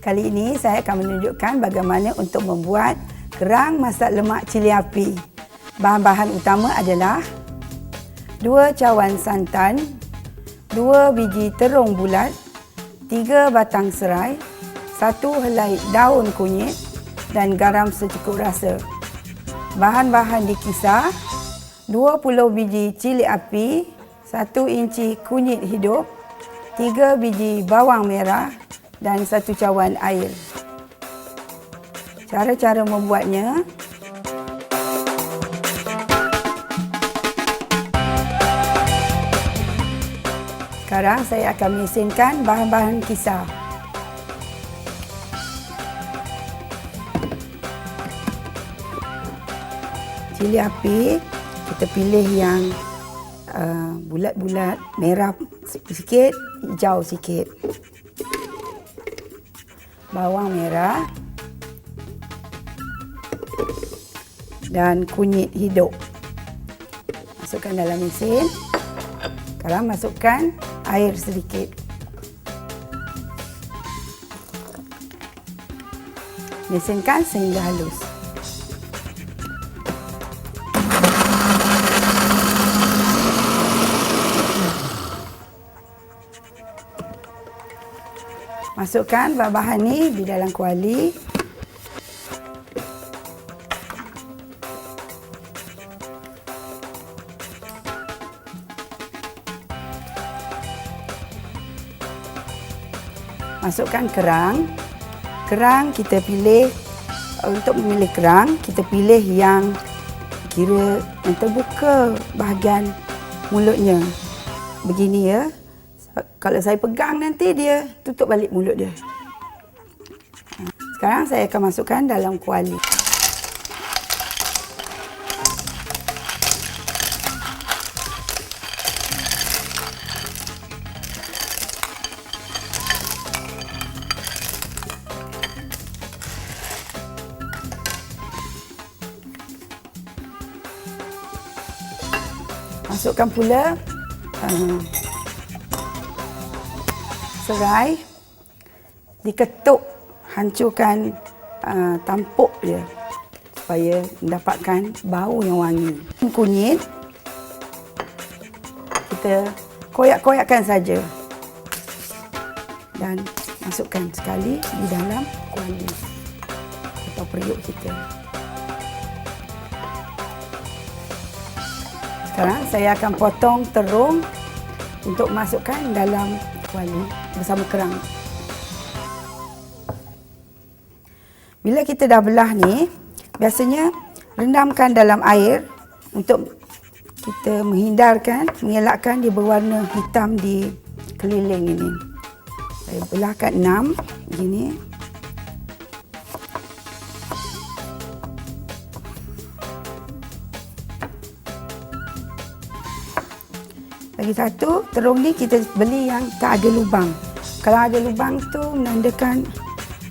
Kali ini saya akan menunjukkan bagaimana untuk membuat kerang masak lemak cili api. Bahan-bahan utama adalah 2 cawan santan, 2 biji terung bulat, 3 batang serai, 1 helai daun kunyit dan garam secukup rasa. Bahan-bahan dikisar, 20 biji cili api, 1 inci kunyit hidup, 3 biji bawang merah dan satu cawan air. Cara-cara membuatnya Sekarang saya akan mesinkan bahan-bahan kisar. Cili api, kita pilih yang uh, bulat-bulat, merah sikit, hijau sikit bawang merah dan kunyit hidup. Masukkan dalam mesin. Sekarang masukkan air sedikit. Mesinkan sehingga halus. Masukkan bahan-bahan ni di dalam kuali. Masukkan kerang. Kerang kita pilih untuk memilih kerang, kita pilih yang kira yang terbuka bahagian mulutnya. Begini ya kalau saya pegang nanti dia tutup balik mulut dia. Sekarang saya akan masukkan dalam kuali. Masukkan pula uh, serai diketuk hancurkan uh, tampuk dia supaya mendapatkan bau yang wangi. Kunyit kita koyak-koyakkan saja dan masukkan sekali di dalam kuali atau periuk kita. Sekarang saya akan potong terung untuk masukkan dalam kuali bersama kerang. Bila kita dah belah ni, biasanya rendamkan dalam air untuk kita menghindarkan, mengelakkan dia berwarna hitam di keliling ini. Saya belahkan enam, begini. Lagi satu, terung ni kita beli yang tak ada lubang. Kalau ada lubang tu menandakan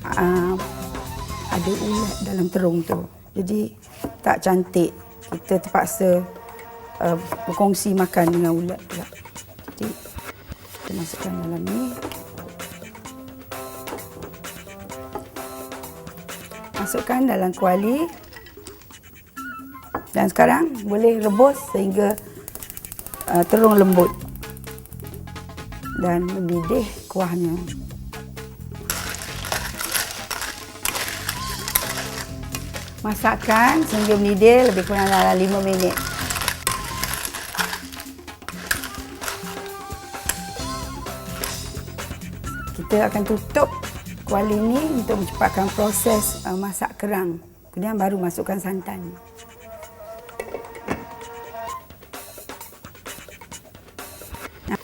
uh, ada ulat dalam terung tu. Jadi tak cantik. Kita terpaksa uh, berkongsi makan dengan ulat pula. Jadi kita masukkan dalam ni. Masukkan dalam kuali. Dan sekarang boleh rebus sehingga uh, terung lembut dan mendidih kuahnya. Masakkan sehingga mendidih lebih kurang dalam 5 minit. Kita akan tutup kuali ini untuk mencepatkan proses uh, masak kerang. Kemudian baru masukkan santan.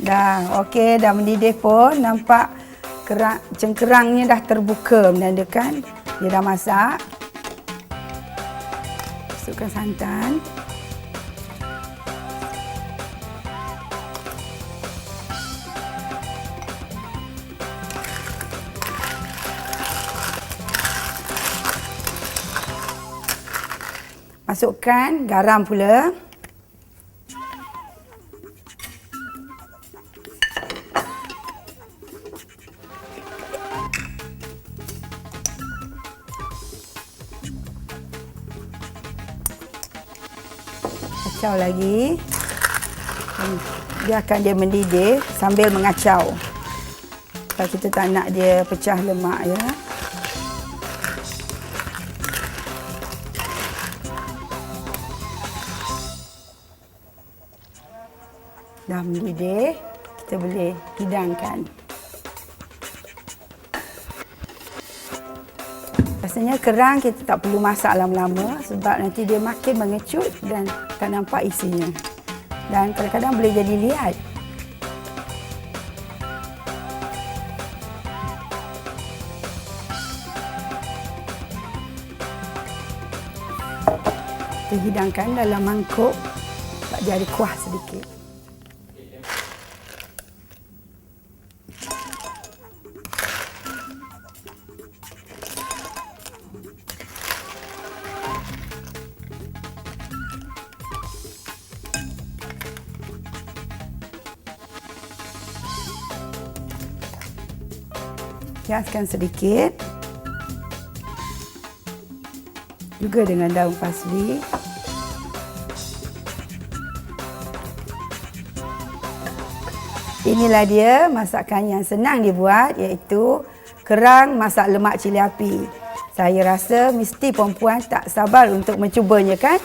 Dah okey, dah mendidih pun nampak kerang cengkerangnya dah terbuka menandakan dia dah masak. Masukkan santan. Masukkan garam pula. Kacau lagi. Biarkan dia mendidih sambil mengacau. Kalau kita tak nak dia pecah lemak ya. Dah mendidih, kita boleh hidangkan. Rasanya kerang kita tak perlu masak lama-lama sebab nanti dia makin mengecut dan tak nampak isinya. Dan kadang-kadang boleh jadi liat. Kita hidangkan dalam mangkuk tak jadi kuah sedikit. Hiaskan sedikit. Juga dengan daun pasli. Inilah dia masakan yang senang dibuat iaitu kerang masak lemak cili api. Saya rasa mesti perempuan tak sabar untuk mencubanya kan?